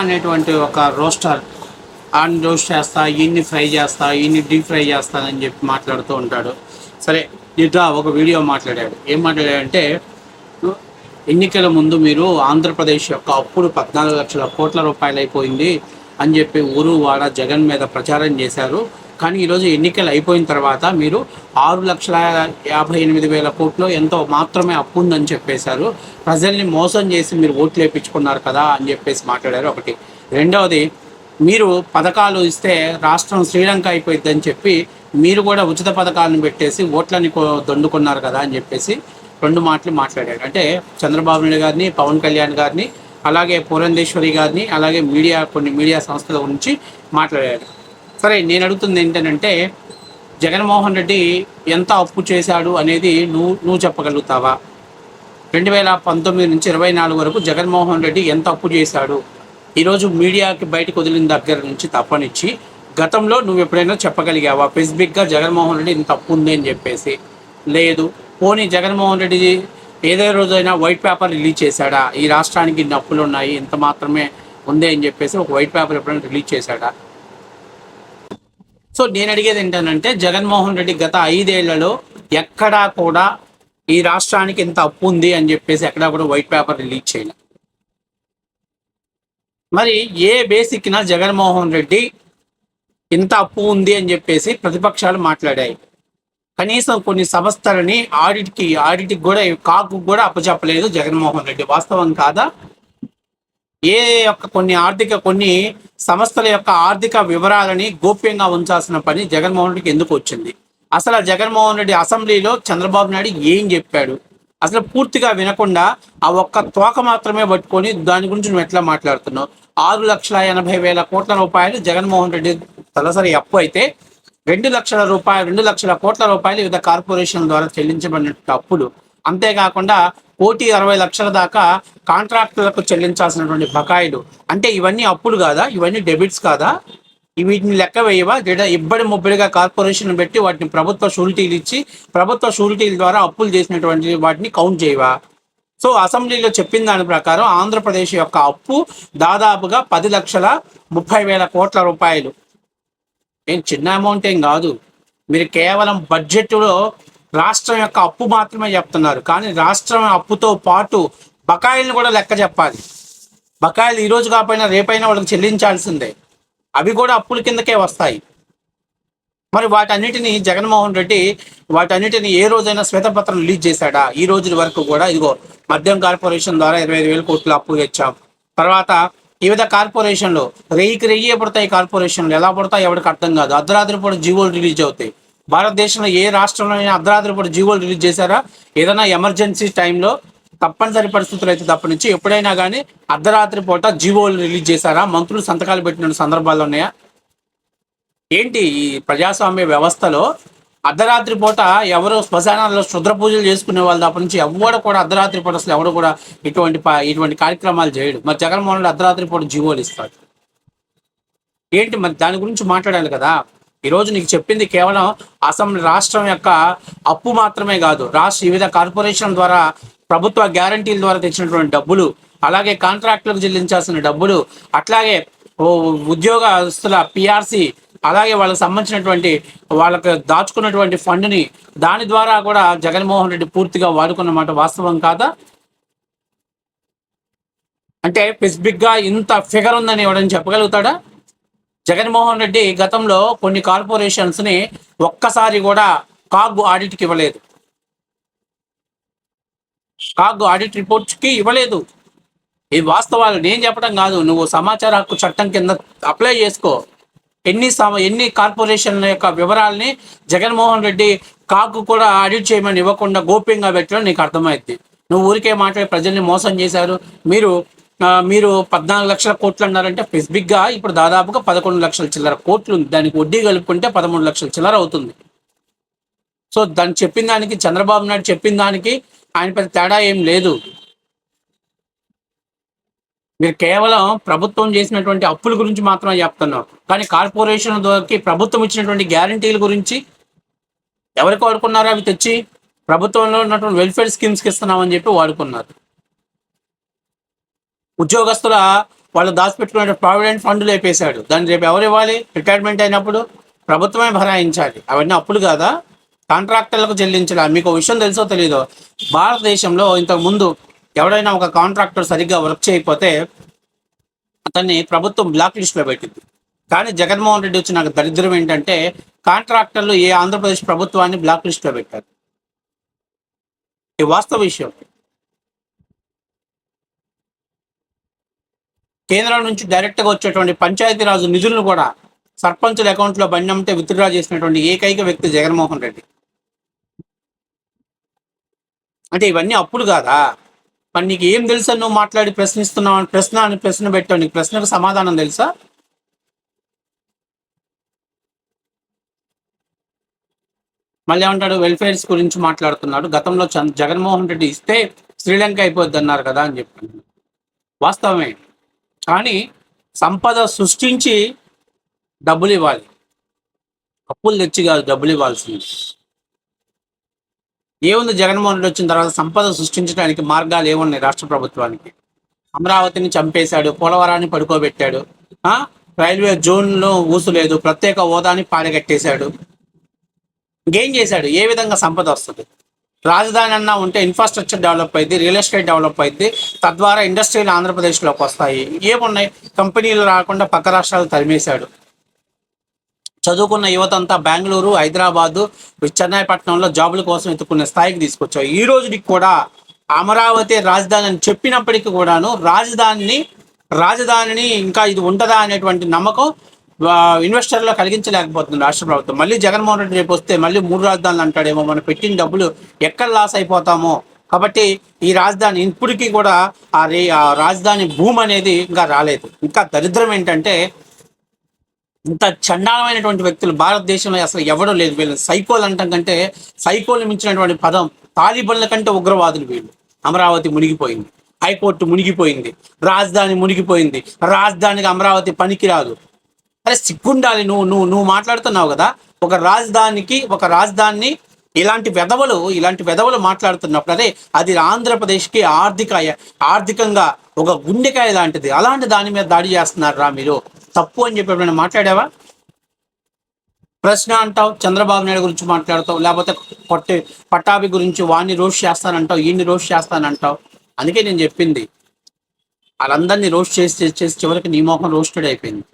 అనేటువంటి ఒక roster on roast చేస్తా ఈయన్ని ఫ్రై చేస్తా ఈయన్ని డీప్ ఫ్రై చేస్తానని చెప్పి మాట్లాడుతూ ఉంటాడు. సరే ఇట్లా ఒక వీడియో మాట్లాడాడు. ఏం మాట్లాడాడంటే ఎన్నికల ముందు మీరు ఆంధ్రప్రదేశ్ యొక్క అప్పుడు పద్నాలుగు లక్షల కోట్ల రూపాయలు అయిపోయింది అని చెప్పి ఊరు వాడ జగన్ మీద ప్రచారం చేశారు. కానీ ఈరోజు ఎన్నికలు అయిపోయిన తర్వాత మీరు ఆరు లక్షల యాభై ఎనిమిది వేల కోట్లు ఎంతో మాత్రమే అప్పు ఉందని చెప్పేశారు. ప్రజల్ని మోసం చేసి మీరు ఓట్లు వేయించుకున్నారు కదా అని చెప్పేసి మాట్లాడారు ఒకటి. రెండవది మీరు పథకాలు ఇస్తే రాష్ట్రం శ్రీలంక అయిపోయిందని చెప్పి మీరు కూడా ఉచిత పథకాలను పెట్టేసి ఓట్లని దండుకున్నారు దొండుకున్నారు కదా అని చెప్పేసి రెండు మాటలు మాట్లాడారు. అంటే చంద్రబాబు నాయుడు గారిని పవన్ కళ్యాణ్ గారిని అలాగే పురంధేశ్వరి గారిని అలాగే మీడియా కొన్ని మీడియా సంస్థల గురించి మాట్లాడారు. సరే నేను అడుగుతుంది ఏంటంటే జగన్మోహన్ రెడ్డి ఎంత అప్పు చేశాడు అనేది నువ్వు నువ్వు చెప్పగలుగుతావా? రెండు వేల పంతొమ్మిది నుంచి ఇరవై నాలుగు వరకు జగన్మోహన్ రెడ్డి ఎంత అప్పు చేశాడు? ఈరోజు మీడియాకి బయటకు వదిలిన దగ్గర నుంచి తప్పనిచ్చి గతంలో నువ్వు ఎప్పుడైనా చెప్పగలిగావా? స్పెసిఫిక్గా జగన్మోహన్ రెడ్డి ఇంత అప్పు ఉంది అని చెప్పేసి. లేదు. పోనీ జగన్మోహన్ రెడ్డి ఏదే రోజైనా వైట్ పేపర్ రిలీజ్ చేశాడా? ఈ రాష్ట్రానికి ఇన్ని అప్పులు ఉన్నాయి ఇంత మాత్రమే ఉంది అని చెప్పేసి ఒక వైట్ పేపర్ ఎప్పుడైనా రిలీజ్ చేశాడా? సో నేను అడిగేది ఏంటంటే జగన్మోహన్ రెడ్డి గత ఐదేళ్ళలో ఎక్కడా కూడా ఈ రాష్ట్రానికి ఎంత అప్పు ఉంది అని చెప్పేసి ఎక్కడా కూడా వైట్ పేపర్ రిలీజ్ చేయలేదు మరి ఏ బేసిక్న జగన్మోహన్ రెడ్డి ఇంత అప్పు ఉంది అని చెప్పేసి ప్రతిపక్షాలు మాట్లాడాయి. కనీసం కొన్ని సంస్థలని ఆడిట్కి ఆడిట్కి కూడా కాకు కూడా అప్పచెప్పలేదు జగన్మోహన్ రెడ్డి. వాస్తవం కాదా? ఏ యొక్క కొన్ని ఆర్థిక కొన్ని సంస్థల యొక్క ఆర్థిక వివరాలని గోప్యంగా ఉంచాల్సిన పని జగన్మోహన్ రెడ్డికి ఎందుకు వచ్చింది? అసలు జగన్మోహన్ రెడ్డి అసెంబ్లీలో చంద్రబాబు నాయుడు ఏం చెప్పాడు? అసలు పూర్తిగా వినకుండా ఆ ఒక్క తోక మాత్రమే పట్టుకొని దాని గురించి నువ్వు ఎట్లా మాట్లాడుతున్నావు? ఆరు లక్షల ఎనభై వేల కోట్ల రూపాయలు జగన్మోహన్ రెడ్డి తలసరి అప్పు అయితే రెండు లక్షల రూపాయలు రెండు లక్షల కోట్ల రూపాయలు వివిధ కార్పొరేషన్ ద్వారా చెల్లించబడిన అప్పులు. అంతేకాకుండా కోటి అరవై లక్షల దాకా కాంట్రాక్టులకు చెల్లించాల్సినటువంటి బకాయిలు. అంటే ఇవన్నీ అప్పులు కాదా? ఇవన్నీ డెబిట్స్ కాదా? వీటిని లెక్క వేయవా? లేదా ఇబ్బడి ముబ్బడిగా కార్పొరేషన్ పెట్టి వాటిని ప్రభుత్వ షూరిటీలు ఇచ్చి ప్రభుత్వ షూరిటీల ద్వారా అప్పులు చేసినటువంటి వాటిని కౌంట్ చేయవా? సో అసెంబ్లీలో చెప్పిన దాని ప్రకారం ఆంధ్రప్రదేశ్ యొక్క అప్పు దాదాపుగా పది లక్షల ముప్పై వేల కోట్ల రూపాయలు. ఏం చిన్న అమౌంట్ ఏం కాదు. మీరు కేవలం బడ్జెట్లో రాష్ట్రం యొక్క అప్పు మాత్రమే చెప్తున్నారు. కానీ రాష్ట్రం అప్పుతో పాటు బకాయిలను కూడా లెక్క చెప్పాలి. బకాయిలు ఈ రోజు కాకపోయినా రేపైనా వాళ్ళకి చెల్లించాల్సిందే. అవి కూడా అప్పుల కిందకే వస్తాయి. మరి వాటన్నిటిని జగన్మోహన్ రెడ్డి వాటన్నిటిని ఏ రోజైనా శ్వేతపత్రం రిలీజ్ చేశాడా? ఈ రోజుల వరకు కూడా ఇదిగో మద్యం కార్పొరేషన్ ద్వారా ఇరవై ఐదు వేల కోట్లు అప్పు తెచ్చాం. తర్వాత వివిధ కార్పొరేషన్లు రెయ్యికి రెయ్యి పడతాయి కార్పొరేషన్లు? ఎలా పడతాయి? ఎవరికి అర్థం కాదు. అర్ధరాత్రి పూట జీవోలు రిలీజ్ అవుతాయి. భారతదేశంలో ఏ రాష్ట్రంలో అయినా అర్ధరాత్రి పూట జీవోలు రిలీజ్ చేశారా? ఏదైనా ఎమర్జెన్సీ టైంలో తప్పనిసరి పరిస్థితులు అయితే తప్పనించి ఎప్పుడైనా కానీ అర్ధరాత్రి పూట జీవోలు రిలీజ్ చేశారా? మంత్రులు సంతకాలు పెట్టిన సందర్భాలు ఉన్నాయా? ఏంటి ఈ ప్రజాస్వామ్య వ్యవస్థలో అర్ధరాత్రి పూట ఎవరు శ్మశానాల్లో శుద్ర పూజలు చేసుకునే వాళ్ళు తప్ప నుంచి ఎవరు కూడా అర్ధరాత్రి పూట అసలు ఎవరు కూడా ఇటువంటి ఇటువంటి కార్యక్రమాలు చేయడు. మరి జగన్మోహన్ రెడ్డి అర్ధరాత్రి పూట జీవోలు ఇస్తాడు. ఏంటి మరి దాని గురించి మాట్లాడాలి కదా? ఈరోజు నీకు చెప్పింది కేవలం అసెంబ్లీ రాష్ట్రం యొక్క అప్పు మాత్రమే కాదు రాష్ట్ర వివిధ కార్పొరేషన్ ద్వారా ప్రభుత్వ గ్యారంటీల ద్వారా తెచ్చినటువంటి డబ్బులు అలాగే కాంట్రాక్టులకు చెల్లించాల్సిన డబ్బులు అట్లాగే ఉద్యోగస్తుల పిఆర్సి అలాగే వాళ్ళకి సంబంధించినటువంటి వాళ్ళకి దాచుకున్నటువంటి ఫండ్ని దాని ద్వారా కూడా జగన్మోహన్ రెడ్డి పూర్తిగా వాడుకున్నమాట వాస్తవం కాదా? అంటే స్పెసిఫిక్గా ఇంత ఫిగర్ ఉందని ఎవడని చెప్పగలుగుతాడా? జగన్మోహన్ రెడ్డి గతంలో కొన్ని కార్పొరేషన్స్ని ఒక్కసారి కూడా కాగ్ ఆడిట్కి ఇవ్వలేదు. కాగ్ ఆడిట్ రిపోర్ట్స్కి ఇవ్వలేదు. ఈ వాస్తవాలు నేను చెప్పడం కాదు నువ్వు సమాచార హక్కు చట్టం కింద అప్లై చేసుకో. ఎన్ని సమ ఎన్ని కార్పొరేషన్ల యొక్క వివరాల్ని జగన్మోహన్ రెడ్డి కాకు కూడా ఆడిట్ చేయమని ఇవ్వకుండా గోప్యంగా పెట్టడం నీకు అర్థమైంది నువ్వు ఊరికే మాట్లాడి ప్రజల్ని మోసం చేశారు. మీరు మీరు పద్నాలుగు లక్షల కోట్లు అన్నారంటే స్పెసిఫిక్గా ఇప్పుడు దాదాపుగా పదకొండు లక్షల చిల్లర కోట్లు ఉంది. దానికి వడ్డీ కలుపుకుంటే పదమూడు లక్షల చిల్లర అవుతుంది. సో దాన్ని చెప్పిన దానికి చంద్రబాబు నాయుడు చెప్పిన దానికి ఆయన పెద్ద తేడా ఏం లేదు. మీరు కేవలం ప్రభుత్వం చేసినటువంటి అప్పుల గురించి మాత్రమే చెప్తున్నారు. కానీ కార్పొరేషన్ ద్వారా ప్రభుత్వం ఇచ్చినటువంటి గ్యారంటీల గురించి ఎవరికి వాడుకున్నారో అవి తెచ్చి ప్రభుత్వంలో ఉన్నటువంటి వెల్ఫేర్ స్కీమ్స్కి ఇస్తున్నామని చెప్పి వాడుకున్నారు. ఉద్యోగస్తుల వాళ్ళు దాచిపెట్టుకునే ప్రావిడెంట్ ఫండ్లు వేపేశాడు. దాన్ని రేపు ఎవరు ఇవ్వాలి? రిటైర్మెంట్ అయినప్పుడు ప్రభుత్వమే భరాయించాలి. అవన్నీ అప్పులు కాదా? కాంట్రాక్టర్లకు చెల్లించడం. మీకు విషయం తెలుసో తెలీదో? భారతదేశంలో ఇంతకు ముందు ఎవడైనా ఒక కాంట్రాక్టర్ సరిగ్గా వర్క్ చేయకపోతే అతన్ని ప్రభుత్వం బ్లాక్ లిస్ట్లో పెట్టింది. కానీ జగన్మోహన్ రెడ్డి వచ్చిన దరిద్రం ఏంటంటే కాంట్రాక్టర్లు ఏ ఆంధ్రప్రదేశ్ ప్రభుత్వాన్ని బ్లాక్ లిస్ట్లో పెట్టారు. ఇది వాస్తవ విషయం. కేంద్రం నుంచి డైరెక్ట్గా వచ్చేటువంటి పంచాయతీరాజు నిధులను కూడా సర్పంచుల అకౌంట్లో బండి విత్డ్రా చేసినటువంటి ఏకైక వ్యక్తి జగన్మోహన్ రెడ్డి. అంటే ఇవన్నీ అప్పులు కాదా? మరి నీకు ఏం తెలుసా నువ్వు మాట్లాడి ప్రశ్నిస్తున్నావు అని ప్రశ్న అని ప్రశ్న పెట్టావు నీకు ప్రశ్నకు సమాధానం తెలుసా? మళ్ళీ ఏమంటాడు? వెల్ఫేర్స్ గురించి మాట్లాడుతున్నాడు. గతంలో చంద్ జగన్మోహన్ రెడ్డి ఇస్తే శ్రీలంక అయిపోద్ది అన్నారు కదా అని చెప్పాను వాస్తవమే. కానీ సంపద సృష్టించి డబ్బులు ఇవ్వాలి. అప్పులు తెచ్చి కాదు డబ్బులు ఇవ్వాల్సింది. ఏముంది జగన్మోహన్ రెడ్డి వచ్చిన తర్వాత సంపద సృష్టించడానికి మార్గాలు ఏమున్నాయి రాష్ట్ర ప్రభుత్వానికి? అమరావతిని చంపేశాడు పోలవరాన్ని పడుకోబెట్టాడు రైల్వే జోన్లో ఊసులేదు ప్రత్యేక హోదాని పాడగట్టేశాడు ఇంకేం చేశాడు? ఏ విధంగా సంపద వస్తుంది? రాజధాని అన్నా ఉంటే ఇన్ఫ్రాస్ట్రక్చర్ డెవలప్ అయింది రియల్ ఎస్టేట్ డెవలప్ అయింది తద్వారా ఇండస్ట్రీలు ఆంధ్రప్రదేశ్లోకి వస్తాయి. ఏమున్నాయి? కంపెనీలు రాకుండా పక్క రాష్ట్రాలు తరిమేశాడు. చదువుకున్న యువతంతా బెంగళూరు హైదరాబాదు చెన్నైపట్నంలో జాబుల కోసం ఎత్తుకునే స్థాయికి తీసుకొచ్చావు ఈ రోజుకి కూడా అమరావతి రాజధాని అని చెప్పినప్పటికీ కూడాను రాజధానిని రాజధానిని ఇంకా ఇది ఉంటుందా అనేటువంటి నమ్మకం ఇన్వెస్టర్లో కలిగించలేకపోతుంది రాష్ట్ర ప్రభుత్వం. మళ్ళీ జగన్మోహన్ రెడ్డి రేపు వస్తే మళ్ళీ మూడు రాజధానులు అంటాడేమో మనం పెట్టిన డబ్బులు ఎక్కడ లాస్ అయిపోతామో. కాబట్టి ఈ రాజధాని ఇప్పటికీ కూడా ఆ రే ఆ రాజధాని భూమి అనేది ఇంకా రాలేదు. ఇంకా దరిద్రం ఏంటంటే ఇంత చండాలమైనటువంటి వ్యక్తులు భారతదేశంలో అసలు ఎవడో లేదు. వీళ్ళు సైకోలు అంటాం కంటే సైకోలు మించినటువంటి పదం తాలిబన్ల కంటే ఉగ్రవాదులు వీళ్ళు. అమరావతి మునిగిపోయింది. హైకోర్టు మునిగిపోయింది. రాజధాని మునిగిపోయింది. రాజధానికి అమరావతి పనికిరాదు. అరే సిగ్గుండాలి నువ్వు నువ్వు నువ్వు మాట్లాడుతున్నావు కదా. ఒక రాజధానికి ఒక రాజధానిని ఇలాంటి వెధవలు ఇలాంటి వెధవలు మాట్లాడుతున్నప్పుడు అదే అది ఆంధ్రప్రదేశ్కి ఆర్థిక ఆర్థికంగా ఒక గుండెకాయ లాంటిది. అలాంటి దాని మీద దాడి చేస్తున్నారు రా మీరు. తప్పు అని చెప్పి ఎప్పుడైనా మాట్లాడావా? ప్రశ్న అంటావు చంద్రబాబు నాయుడు గురించి మాట్లాడతావు లేకపోతే పట్టే పట్టాభి గురించి వాడిని రోస్ట్ చేస్తానంటావు ఈయన్ని రోస్ట్ చేస్తానంటావు. అందుకే నేను చెప్పింది. వాళ్ళందరినీ రోస్ట్ చేసి చేసి చేసి చివరికి నీ మోహం రోస్టెడ్ అయిపోయింది.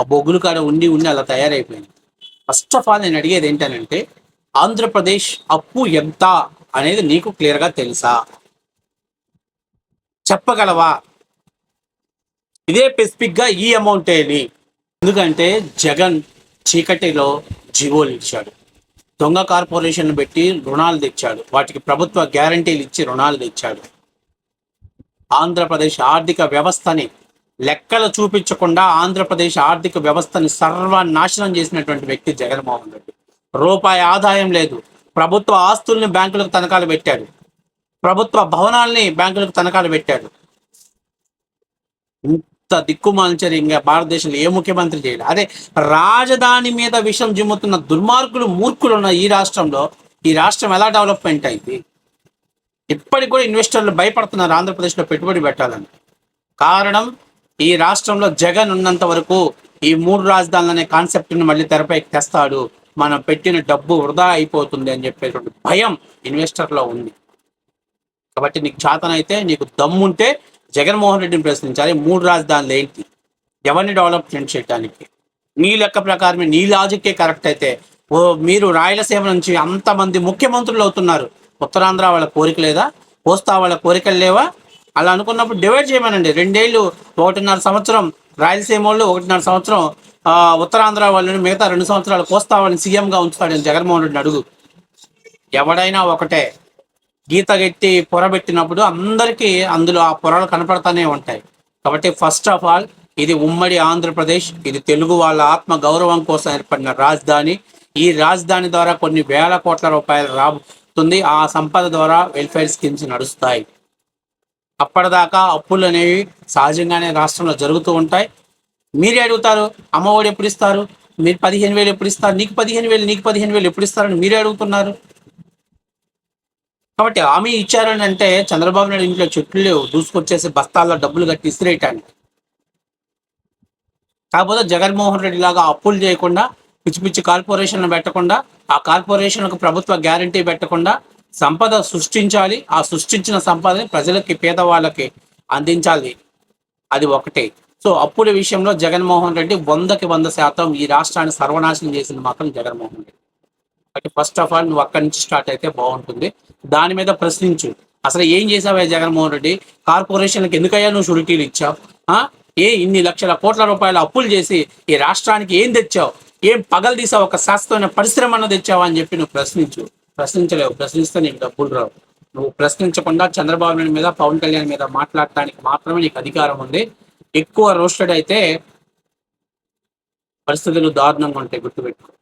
ఆ బొగ్గులు కాడ ఉండి ఉండి అలా తయారైపోయింది. ఫస్ట్ ఆఫ్ ఆల్ నేను అడిగేది ఏంటంటే ఆంధ్రప్రదేశ్ అప్పు ఎంత అనేది నీకు క్లియర్గా తెలుసా? చెప్పగలవా? ఇదే స్పెసిఫిక్గా ఈ అమౌంట్ అని ఎందుకంటే జగన్ చీకటిలో జీవోలు ఇచ్చాడు. దొంగ కార్పొరేషన్ పెట్టి రుణాలు తెచ్చాడు. వాటికి ప్రభుత్వ గ్యారంటీలు ఇచ్చి రుణాలు తెచ్చాడు. ఆంధ్రప్రదేశ్ ఆర్థిక వ్యవస్థని లెక్కలు చూపించకుండా ఆంధ్రప్రదేశ్ ఆర్థిక వ్యవస్థని సర్వనాశనం చేసినటువంటి వ్యక్తి జగన్మోహన్ రెడ్డి. రూపాయి ఆదాయం లేదు. ప్రభుత్వ ఆస్తుల్ని బ్యాంకులకు తనఖాలు పెట్టాడు. ప్రభుత్వ భవనాల్ని బ్యాంకులకు తనఖాలు పెట్టాడు. ఇంత దిక్కుమాల్చని ఇంకా భారతదేశంలో ఏ ముఖ్యమంత్రి చేయడు అదే రాజధాని మీద విషం జిమ్ముతున్న దుర్మార్గులు మూర్ఖులు ఉన్న ఈ రాష్ట్రంలో ఈ రాష్ట్రం ఎలా డెవలప్మెంట్ అయింది? ఇప్పటికి కూడా ఇన్వెస్టర్లు భయపడుతున్నారు ఆంధ్రప్రదేశ్లో పెట్టుబడి పెట్టాలని. కారణం ఈ రాష్ట్రంలో జగన్ ఉన్నంత వరకు ఈ మూడు రాజధానులు అనే కాన్సెప్ట్ని మళ్ళీ తెరపైకి తెస్తాడు. మనం పెట్టిన డబ్బు వృధా అయిపోతుంది అని చెప్పేటువంటి భయం ఇన్వెస్టర్లో ఉంది. కాబట్టి నీకు చేతనైతే నీకు దమ్ముంటే జగన్మోహన్ రెడ్డిని ప్రశ్నించాలి మూడు రాజధానులు ఏంటి? ఎవరిని డెవలప్మెంట్ చేయడానికి? నీ లెక్క ప్రకారమే నీ లాజిక్కే కరెక్ట్ అయితే ఓ మీరు రాయలసీమ నుంచి అంతమంది ముఖ్యమంత్రులు అవుతున్నారు. ఉత్తరాంధ్ర వాళ్ళ కోరిక లేదా? కోస్తా వాళ్ళ కోరికలు లేవా? అలా అనుకున్నప్పుడు డివైడ్ చేయమనండి. రెండేళ్ళు ఒకటిన్నర సంవత్సరం రాయలసీమ వాళ్ళు ఒకటిన్నర సంవత్సరం ఉత్తరాంధ్ర వాళ్ళని మిగతా రెండు సంవత్సరాలు కోస్తావని సీఎంగా ఉంచుతాడని జగన్మోహన్ రెడ్డి అడుగు. ఎవడైనా ఒకటే. గీత గట్టి పొర పెట్టినప్పుడు అందరికీ అందులో ఆ పొరలు కనపడతానే ఉంటాయి. కాబట్టి ఫస్ట్ ఆఫ్ ఆల్ ఇది ఉమ్మడి ఆంధ్రప్రదేశ్ ఇది తెలుగు వాళ్ళ ఆత్మ గౌరవం కోసం ఏర్పడిన రాజధాని. ఈ రాజధాని ద్వారా కొన్ని వేల కోట్ల రూపాయలు రాబోతుంది. ఆ సంపద ద్వారా వెల్ఫేర్ స్కీమ్స్ నడుస్తాయి. అప్పటిదాకా అప్పులు అనేవి సహజంగానే రాష్ట్రంలో జరుగుతూ ఉంటాయి. మీరే అడుగుతారు అమ్మఒడి ఎప్పుడు ఇస్తారు? మీరు పదిహేను వేలు ఎప్పుడు ఇస్తారు? నీకు పదిహేను వేలు నీకు పదిహేను వేలు ఎప్పుడు ఇస్తారని మీరే అడుగుతున్నారు. కాబట్టి హామీ ఇచ్చారని అంటే చంద్రబాబు నాయుడు ఇంట్లో చెట్లు లేవు దూసుకొచ్చేసి బస్తాల్లో డబ్బులు కట్టి ఇసిరేయటానికి. కాకపోతే జగన్మోహన్ రెడ్డి లాగా అప్పులు చేయకుండా పిచ్చి పిచ్చి కార్పొరేషన్లు పెట్టకుండా ఆ కార్పొరేషన్లకు ప్రభుత్వ గ్యారంటీ పెట్టకుండా సంపద సృష్టించాలి. ఆ సృష్టించిన సంపదని ప్రజలకి పేదవాళ్ళకి అందించాలి. అది ఒకటే. సో అప్పుల విషయంలో జగన్మోహన్ రెడ్డి వందకి వంద శాతం ఈ రాష్ట్రాన్ని సర్వనాశనం చేసింది మాత్రం జగన్మోహన్ రెడ్డి. అంటే ఫస్ట్ ఆఫ్ ఆల్ నువ్వు అక్కడి నుంచి స్టార్ట్ అయితే బాగుంటుంది. దాని మీద ప్రశ్నించు. అసలు ఏం చేసావే జగన్మోహన్ రెడ్డి? కార్పొరేషన్లకు ఎందుకయ్యా నువ్వు షురిటీలు ఇచ్చావు? ఆ? ఏ ఇన్ని లక్షల కోట్ల రూపాయల అప్పులు చేసి ఈ రాష్ట్రానికి ఏం తెచ్చావు? ఏం పగలు తీసావు? ఒక శాస్త్రమైన పరిశ్రమ అన్న తెచ్చావా అని చెప్పి నువ్వు ప్రశ్నించు. ప్రశ్నించలేవు. ప్రశ్నిస్తే నీకు డబ్బులు రావు. నువ్వు ప్రశ్నించకుండా చంద్రబాబు నాయుడు మీద పవన్ కళ్యాణ్ మీద మాట్లాడటానికి మాత్రమే నీకు అధికారం ఉంది. ఎక్కువ రోస్టెడ్ అయితే పరిస్థితులు దారుణంగా ఉంటాయి గుర్తుపెట్టుకో.